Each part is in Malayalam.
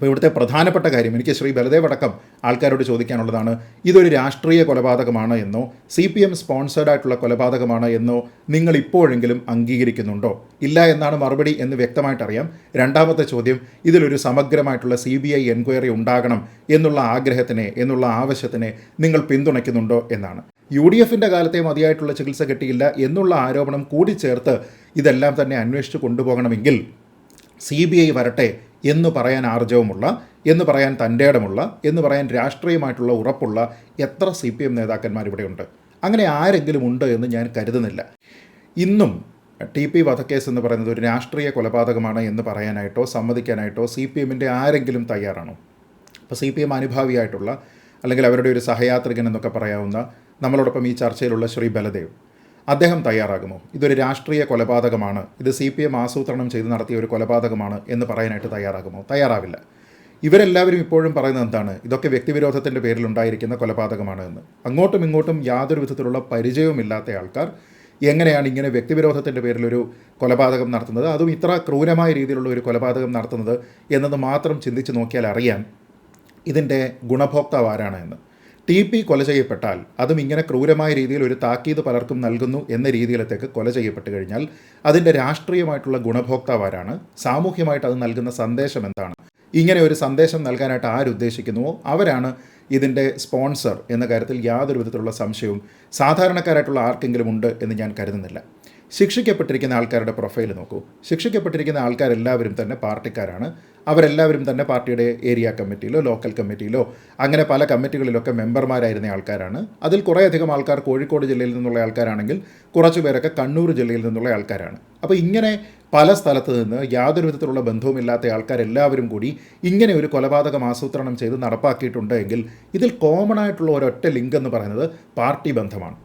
അപ്പോൾ ഇവിടുത്തെ പ്രധാനപ്പെട്ട കാര്യം എനിക്ക് ശ്രീ ബലദേവ് അടക്കം ആൾക്കാരോട് ചോദിക്കാനുള്ളതാണ് ഇതൊരു രാഷ്ട്രീയ കൊലപാതകമാണ് എന്നോ സി പി എം സ്പോൺസേഡ് ആയിട്ടുള്ള കൊലപാതകമാണ് എന്നോ നിങ്ങൾ ഇപ്പോഴെങ്കിലും അംഗീകരിക്കുന്നുണ്ടോ? ഇല്ല എന്നാണ് മറുപടി എന്ന് വ്യക്തമായിട്ടറിയാം. രണ്ടാമത്തെ ചോദ്യം ഇതിലൊരു സമഗ്രമായിട്ടുള്ള സി ബി ഐ എൻക്വയറി ഉണ്ടാകണം എന്നുള്ള ആഗ്രഹത്തിനെ എന്നുള്ള ആവശ്യത്തിനെ നിങ്ങൾ പിന്തുണയ്ക്കുന്നുണ്ടോ എന്നാണ്. യു ഡി എഫിന്റെ കാലത്തെ മതിയായിട്ടുള്ള ചികിത്സ കിട്ടിയില്ല എന്നുള്ള ആരോപണം കൂടി ചേർത്ത് ഇതെല്ലാം തന്നെ അന്വേഷിച്ച് കൊണ്ടുപോകണമെങ്കിൽ സി ബി ഐ വരട്ടെ എന്ന് പറയാൻ ആർജവമുള്ള എന്ന് പറയാൻ തന്റെ ഇടമുള്ള എന്ന് പറയാൻ രാഷ്ട്രീയമായിട്ടുള്ള ഉറപ്പുള്ള എത്ര സി പി എം നേതാക്കന്മാർ ഇവിടെയുണ്ട് അങ്ങനെ ആരെങ്കിലും ഉണ്ട് എന്ന് ഞാൻ കരുതുന്നില്ല. ഇന്നും ടി പി വധക്കേസ് എന്ന് പറയുന്നത് ഒരു രാഷ്ട്രീയ കൊലപാതകമാണ് എന്ന് പറയാനായിട്ടോ സമ്മതിക്കാനായിട്ടോ സി പി എമ്മിന്റെ ആരെങ്കിലും തയ്യാറാണോ? അപ്പോൾ സി പി എം അനുഭാവിയായിട്ടുള്ള അല്ലെങ്കിൽ അവരുടെ ഒരു സഹയാത്രികൻ എന്നൊക്കെ പറയാവുന്ന നമ്മളോടൊപ്പം ഈ ചർച്ചയിലുള്ള ശ്രീ ബലദേവ്. അദ്ദേഹം തയ്യാറാകുമോ? ഇതൊരു രാഷ്ട്രീയ കൊലപാതകമാണ്. ഇത് സി പി എം ആസൂത്രണം ചെയ്ത് നടത്തിയ ഒരു കൊലപാതകമാണ് എന്ന് പറയാനായിട്ട് തയ്യാറാകുമോ? തയ്യാറാവില്ല. ഇവരെല്ലാവരും ഇപ്പോഴും പറയുന്നത് എന്താണ്? ഇതൊക്കെ വ്യക്തിവിരോധത്തിന്റെ പേരിൽ ഉണ്ടായിരിക്കുന്ന കൊലപാതകമാണ് എന്ന്. അങ്ങോട്ടും ഇങ്ങോട്ടും യാതൊരു വിധത്തിലുള്ള പരിചയവുമില്ലാത്ത ആൾക്കാർ എങ്ങനെയാണ് ഇങ്ങനെ വ്യക്തിവിരോധത്തിന്റെ പേരിലൊരു കൊലപാതകം നടത്തുന്നത്? അതും ഇത്ര ക്രൂരമായ രീതിയിലുള്ള ഒരു കൊലപാതകം നടത്തുന്നത് എന്നത് മാത്രം ചിന്തിച്ച് നോക്കിയാൽ അറിയാം ഇതിന്റെ ഗുണഭോക്താവ് ആരാണ് എന്ന്. ടി പി കൊല ചെയ്യപ്പെട്ടാൽ അതും ഇങ്ങനെ ക്രൂരമായ രീതിയിൽ ഒരു താക്കീത് പലർക്കും നൽകുന്നു എന്ന രീതിയിലത്തേക്ക് കൊല ചെയ്യപ്പെട്ട് കഴിഞ്ഞാൽ അതിന്റെ രാഷ്ട്രീയമായിട്ടുള്ള ഗുണഭോക്താവാരാണ്. സാമൂഹ്യമായിട്ട് അത് നൽകുന്ന സന്ദേശം എന്താണ്? ഇങ്ങനെ ഒരു സന്ദേശം നൽകാനായിട്ട് ആരുദ്ദേശിക്കുന്നുവോ അവരാണ് ഇതിന്റെ സ്പോൺസർ എന്ന കാര്യത്തിൽ യാതൊരു വിധത്തിലുള്ള സംശയവും സാധാരണക്കാരായിട്ടുള്ള ആർക്കെങ്കിലും ഉണ്ട് എന്ന് ഞാൻ കരുതുന്നില്ല. ശിക്ഷിക്കപ്പെട്ടിരിക്കുന്ന ആൾക്കാരുടെ പ്രൊഫൈൽ നോക്കൂ. ശിക്ഷിക്കപ്പെട്ടിരിക്കുന്ന ആൾക്കാരെല്ലാവരും തന്നെ പാർട്ടിക്കാരാണ്. അവരെല്ലാവരും തന്നെ പാർട്ടിയുടെ ഏരിയ കമ്മിറ്റിയിലോ ലോക്കൽ കമ്മിറ്റിയിലോ അങ്ങനെ പല കമ്മിറ്റികളിലൊക്കെ മെമ്പർമാരായിരുന്ന ആൾക്കാരാണ്. അതിൽ കുറേയധികം ആൾക്കാർ കോഴിക്കോട് ജില്ലയിൽ നിന്നുള്ള ആൾക്കാരാണെങ്കിൽ കുറച്ച് പേരൊക്കെ കണ്ണൂർ ജില്ലയിൽ നിന്നുള്ള ആൾക്കാരാണ്. അപ്പോൾ ഇങ്ങനെ പല സ്ഥലത്ത് നിന്ന് യാതൊരു വിധത്തിലുള്ള ബന്ധവുമില്ലാത്ത ആൾക്കാരെല്ലാവരും കൂടി ഇങ്ങനെ ഒരു കൊലപാതകം ആസൂത്രണം ചെയ്ത് നടപ്പാക്കിയിട്ടുണ്ട് എങ്കിൽ ഇതിൽ കോമൺ ആയിട്ടുള്ള ഒരൊറ്റ ലിങ്ക് എന്ന് പറയുന്നത് പാർട്ടി ബന്ധമാണ്.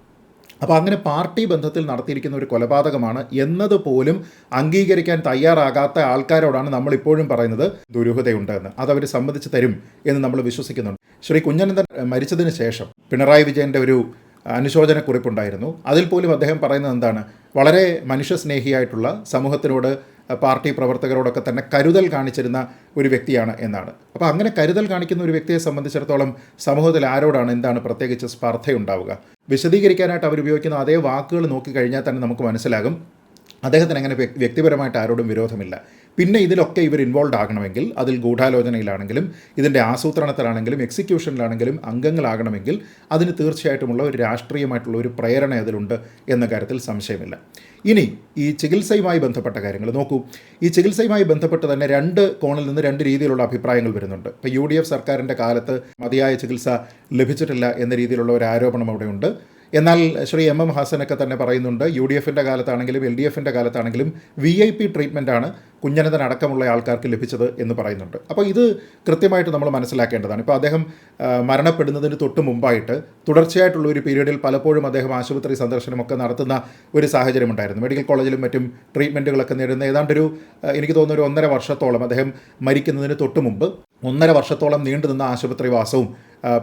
അപ്പോൾ അങ്ങനെ പാർട്ടി ബന്ധത്തിൽ നടത്തിയിരിക്കുന്ന ഒരു കൊലപാതകമാണ് എന്നതുപോലും അംഗീകരിക്കാൻ തയ്യാറാകാത്ത ആൾക്കാരോടാണ് നമ്മൾ ഇപ്പോഴും പറയുന്നത് ദുരൂഹതയുണ്ടെന്ന്. അതവർ സമ്മതിച്ച് തരും എന്ന് നമ്മൾ വിശ്വസിക്കുന്നുണ്ട്. ശ്രീ കുഞ്ഞനന്ദൻ മരിച്ചതിന് ശേഷം പിണറായി വിജയന്റെ ഒരു അനുശോചന കുറിപ്പുണ്ടായിരുന്നു. അതിൽ പോലും അദ്ദേഹം പറയുന്നത് എന്താണ്? വളരെ മനുഷ്യസ്നേഹിയായിട്ടുള്ള സമൂഹത്തിനോട് പാർട്ടി പ്രവർത്തകരോടൊക്കെ തന്നെ കരുതൽ കാണിച്ചിരുന്ന ഒരു വ്യക്തിയാണ് എന്നാണ്. അപ്പോൾ അങ്ങനെ കരുതൽ കാണിക്കുന്ന ഒരു വ്യക്തിയെ സംബന്ധിച്ചിടത്തോളം സമൂഹത്തിൽ ആരോടാണ് എന്താണ് പ്രത്യേകിച്ച് സ്പർദ്ധയുണ്ടാവുക? വിശദീകരിക്കാനായിട്ട് അവർ ഉപയോഗിക്കുന്ന അതേ വാക്കുകൾ നോക്കിക്കഴിഞ്ഞാൽ തന്നെ നമുക്ക് മനസ്സിലാകും. അദ്ദേഹത്തിന് അങ്ങനെ വ്യക്തിപരമായിട്ട് ആരോടും വിരോധമില്ല. പിന്നെ ഇതിലൊക്കെ ഇവർ ഇൻവോൾവ് ആകണമെങ്കിൽ അതിൽ ഗൂഢാലോചനയിലാണെങ്കിലും ഇതിന്റെ ആസൂത്രണത്തിലാണെങ്കിലും എക്സിക്യൂഷനിലാണെങ്കിലും അംഗങ്ങളാകണമെങ്കിൽ അതിന് തീർച്ചയായിട്ടുമുള്ള ഒരു രാഷ്ട്രീയമായിട്ടുള്ള ഒരു പ്രേരണ അതിലുണ്ട് എന്ന കാര്യത്തിൽ സംശയമില്ല. ഇനി ഈ ചികിത്സയുമായി ബന്ധപ്പെട്ട കാര്യങ്ങൾ നോക്കൂ. ഈ ചികിത്സയുമായി ബന്ധപ്പെട്ട് തന്നെ രണ്ട് കോണിൽ നിന്ന് രണ്ട് രീതിയിലുള്ള അഭിപ്രായങ്ങൾ വരുന്നുണ്ട്. ഇപ്പോൾ യു ഡി എഫ് സർക്കാരിന്റെ കാലത്ത് മതിയായ ചികിത്സ ലഭിച്ചിട്ടില്ല എന്ന രീതിയിലുള്ള ഒരു ആരോപണം അവിടെയുണ്ട്. എന്നാൽ ശ്രീ എം എം ഹാസനൊക്കെ തന്നെ പറയുന്നുണ്ട് യു ഡി എഫിന്റെ കാലത്താണെങ്കിലും എൽ ഡി എഫിന്റെ കാലത്താണെങ്കിലും വി ഐ പി ട്രീറ്റ്മെന്റാണ് കുഞ്ഞനന്തൻ അടക്കമുള്ള ആൾക്കാർക്ക് ലഭിച്ചത് എന്ന് പറയുന്നുണ്ട്. അപ്പോൾ ഇത് കൃത്യമായിട്ട് നമ്മൾ മനസ്സിലാക്കേണ്ടതാണ്. ഇപ്പോൾ അദ്ദേഹം മരണപ്പെടുന്നതിന് തൊട്ട് മുമ്പായിട്ട് തുടർച്ചയായിട്ടുള്ള ഒരു പീരീഡിൽ പലപ്പോഴും അദ്ദേഹം ആശുപത്രി സന്ദർശനമൊക്കെ നടത്തുന്ന ഒരു സാഹചര്യം ഉണ്ടായിരുന്നു. മെഡിക്കൽ കോളേജിലും മറ്റും ട്രീറ്റ്മെന്റുകളൊക്കെ നേടുന്ന ഏതാണ്ടൊരു എനിക്ക് തോന്നുന്നു ഒരു ഒന്നര വർഷത്തോളം അദ്ദേഹം മരിക്കുന്നതിന് തൊട്ട് മുമ്പ് ഒന്നര വർഷത്തോളം നീണ്ടുനിന്ന ആശുപത്രി വാസവും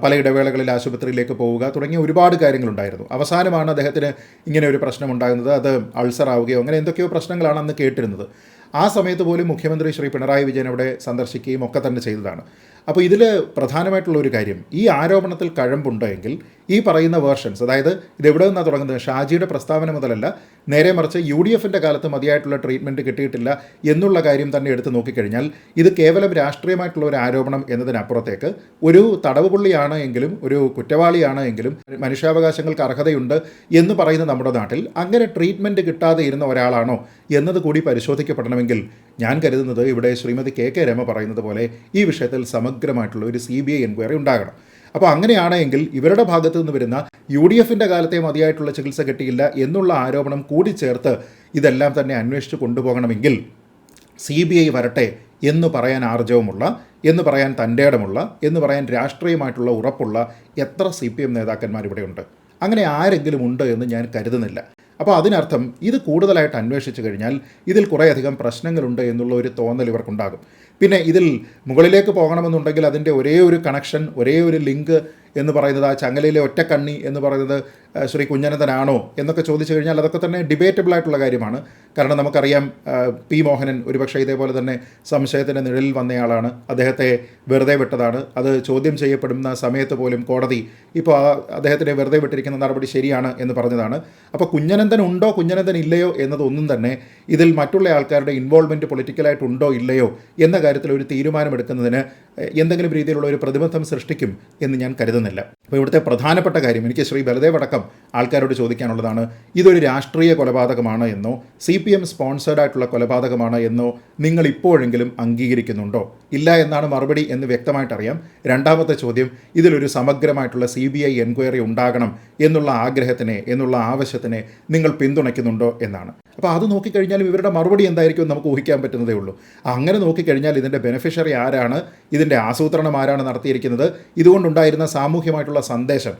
പല ഇടവേളകളിൽ ആശുപത്രിയിലേക്ക് പോവുക തുടങ്ങിയ ഒരുപാട് കാര്യങ്ങളുണ്ടായിരുന്നു. അവസാനമാണ് അദ്ദേഹത്തിന് ഇങ്ങനെ ഒരു പ്രശ്നം ഉണ്ടാകുന്നത്. അത് അൾസർ ആവുകയോ അങ്ങനെ എന്തൊക്കെയോ പ്രശ്നങ്ങളാണ് അന്ന് കേട്ടിരുന്നത്. ആ സമയത്ത് പോലും മുഖ്യമന്ത്രി ശ്രീ പിണറായി വിജയൻ അവിടെ സന്ദർശിക്കുകയും ഒക്കെ തന്നെ ചെയ്തതാണ്. അപ്പോൾ ഇതിൽ പ്രധാനമായിട്ടുള്ള ഒരു കാര്യം ഈ ആരോപണത്തിൽ കഴമ്പുണ്ടെങ്കിൽ ഈ പറയുന്ന വേർഷൻസ് അതായത് ഇത് എവിടെ നിന്നാണ് തുടങ്ങുന്നത്? ഷാജിയുടെ പ്രസ്താവന മുതലല്ല നേരെ മറിച്ച് യു ഡി എഫിന്റെ കാലത്ത് മതിയായിട്ടുള്ള ട്രീറ്റ്മെന്റ് കിട്ടിയിട്ടില്ല എന്നുള്ള കാര്യം തന്നെ എടുത്ത് നോക്കിക്കഴിഞ്ഞാൽ ഇത് കേവലം രാഷ്ട്രീയമായിട്ടുള്ള ഒരു ആരോപണം എന്നതിനപ്പുറത്തേക്ക് ഒരു തടവുപുള്ളിയാണ് എങ്കിലും ഒരു കുറ്റവാളിയാണ് എങ്കിലും മനുഷ്യാവകാശങ്ങൾക്ക് അർഹതയുണ്ട് എന്ന് പറയുന്ന നമ്മുടെ നാട്ടിൽ അങ്ങനെ ട്രീറ്റ്മെന്റ് കിട്ടാതെ ഇരുന്ന ഒരാളാണോ എന്നത് കൂടി പരിശോധിക്കപ്പെടണമെങ്കിൽ ഞാൻ കരുതുന്നത് ഇവിടെ ശ്രീമതി കെ കെ രമ പറയുന്നത് പോലെ ഈ വിഷയത്തിൽ സമഗ്രമായിട്ടുള്ള ഒരു സി ബി ഐ എൻക്വയറി ഉണ്ടാകണം. അപ്പോൾ അങ്ങനെയാണെങ്കിൽ ഇവരുടെ ഭാഗത്തു നിന്ന് വരുന്ന യു ഡി എഫിന്റെ കാലത്തെ മതിയായിട്ടുള്ള ചികിത്സ കിട്ടിയില്ല എന്നുള്ള ആരോപണം കൂടി ചേർത്ത് ഇതെല്ലാം തന്നെ അന്വേഷിച്ച് കൊണ്ടുപോകണമെങ്കിൽ സി ബി ഐ വരട്ടെ എന്ന് പറയാൻ ആർജവമുള്ള എന്ന് പറയാൻ തന്റെ ഇടമുള്ള എന്ന് പറയാൻ രാഷ്ട്രീയമായിട്ടുള്ള ഉറപ്പുള്ള എത്ര സി പി എം നേതാക്കന്മാർ ഇവിടെയുണ്ട് അങ്ങനെ ആരെങ്കിലും ഉണ്ട് എന്ന് ഞാൻ കരുതുന്നില്ല. അപ്പോൾ അതിനർത്ഥം ഇത് കൂടുതലായിട്ട് അന്വേഷിച്ച് കഴിഞ്ഞാൽ ഇതിൽ കുറേയധികം പ്രശ്നങ്ങളുണ്ട് എന്നുള്ള ഒരു തോന്നൽ ഇവർക്കുണ്ടാകും. പിന്നെ ഇതിൽ മുകളിലേക്ക് പോകണമെന്നുണ്ടെങ്കിൽ അതിന്റെ ഒരേ ഒരു കണക്ഷൻ ഒരേ ഒരു ലിങ്ക് എന്ന് പറയുന്നത് ആ ചങ്ങലയിലെ ഒറ്റക്കണ്ണി എന്ന് പറയുന്നത് ശ്രീ കുഞ്ഞനന്തനാണോ എന്നൊക്കെ ചോദിച്ചു കഴിഞ്ഞാൽ അതൊക്കെ തന്നെ ഡിബേറ്റബിൾ ആയിട്ടുള്ള കാര്യമാണ്. കാരണം നമുക്കറിയാം പി മോഹനൻ ഒരുപക്ഷെ ഇതേപോലെ തന്നെ സംശയത്തിന്റെ നിഴലിൽ വന്നയാളാണ്. അദ്ദേഹത്തെ വെറുതെ വിട്ടതാണ്. അത് ചോദ്യം ചെയ്യപ്പെടുന്ന സമയത്ത് പോലും കോടതി ഇപ്പോൾ അദ്ദേഹത്തിനെ വെറുതെ വിട്ടിരിക്കുന്ന നടപടി ശരിയാണ് എന്ന് പറഞ്ഞതാണ്. അപ്പോൾ കുഞ്ഞനന്തൻ ഉണ്ടോ കുഞ്ഞനന്തൻ ഇല്ലയോ എന്നതൊന്നും തന്നെ ഇതിൽ മറ്റുള്ള ആൾക്കാരുടെ ഇൻവോൾവ്മെന്റ് പൊളിറ്റിക്കലായിട്ടുണ്ടോ ഇല്ലയോ എന്ന കാര്യത്തിൽ ഒരു തീരുമാനമെടുക്കുന്നതിന് എന്തെങ്കിലും രീതിയിലുള്ള ഒരു പ്രതിബന്ധം സൃഷ്ടിക്കും എന്ന് ഞാൻ കരുതുന്നില്ല. അപ്പോൾ ഇവിടുത്തെ പ്രധാനപ്പെട്ട കാര്യം എനിക്ക് ശ്രീ ബലദേവ് അടക്കം ആൾക്കാരോട് ചോദിക്കാനുള്ളതാണ്. ഇതൊരു രാഷ്ട്രീയ കൊലപാതകമാണ് എന്നോ സി പി എം സ്പോൺസേഡ് ആയിട്ടുള്ള കൊലപാതകമാണ് എന്നോ നിങ്ങൾ ഇപ്പോഴെങ്കിലും അംഗീകരിക്കുന്നുണ്ടോ? ഇല്ല എന്നാണ് മറുപടി എന്ന് വ്യക്തമായിട്ടറിയാം. രണ്ടാമത്തെ ചോദ്യം ഇതിലൊരു സമഗ്രമായിട്ടുള്ള സി ബി ഐ എൻക്വയറി ഉണ്ടാകണം എന്നുള്ള ആഗ്രഹത്തിനെ എന്നുള്ള ആവശ്യത്തിനെ നിങ്ങൾ പിന്തുണയ്ക്കുന്നുണ്ടോ എന്നാണ്. അപ്പോൾ അത് നോക്കിക്കഴിഞ്ഞാലും ഇവരുടെ മറുപടി എന്തായിരിക്കും നമുക്ക് ഊഹിക്കാൻ പറ്റുന്നതേ ഉള്ളൂ. അങ്ങനെ നോക്കിക്കഴിഞ്ഞാൽ ഇതിന്റെ ബെനിഫിഷ്യറി ആരാണ്? ഇതിന്റെ ആസൂത്രണം ആരാണ് നടത്തിയിരിക്കുന്നത്? ഇതുകൊണ്ടുണ്ടായിരുന്ന സാമൂഹ്യമായിട്ടുള്ള സന്ദേശം.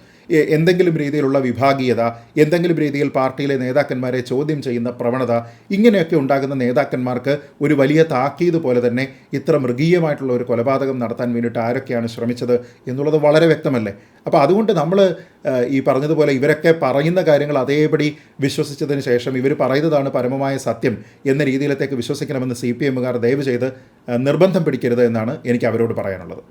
എന്തെങ്കിലും രീതിയിലുള്ള വിഭാഗീയത എന്തെങ്കിലും രീതിയിൽ പാർട്ടിയിലെ നേതാക്കന്മാരെ ചോദ്യം ചെയ്യുന്ന പ്രവണത ഇങ്ങനെയൊക്കെ ഉണ്ടാകുന്ന നേതാക്കന്മാർക്ക് ഒരു വലിയ താക്കീത് പോലെ തന്നെ ഇത്ര മൃഗീയമായിട്ടുള്ള ഒരു കൊലപാതകം നടത്താൻ വേണ്ടിയിട്ട് ആരൊക്കെയാണ് ശ്രമിച്ചത് എന്നുള്ളത് വളരെ വ്യക്തമല്ലേ? അപ്പോൾ അതുകൊണ്ട് നമ്മൾ ഈ പറഞ്ഞതുപോലെ ഇവരൊക്കെ പറയുന്ന കാര്യങ്ങൾ അതേപടി വിശ്വസിച്ചതിന് ശേഷം ഇവർ പറയുന്നതാണ് പരമമായ സത്യം എന്ന രീതിയിലത്തേക്ക് വിശ്വസിക്കണമെന്ന് സി പി എമ്മുകാർ ദയവ് ചെയ്ത് നിർബന്ധം പിടിക്കരുത് എന്നാണ് എനിക്ക് അവരോട് പറയാനുള്ളത്.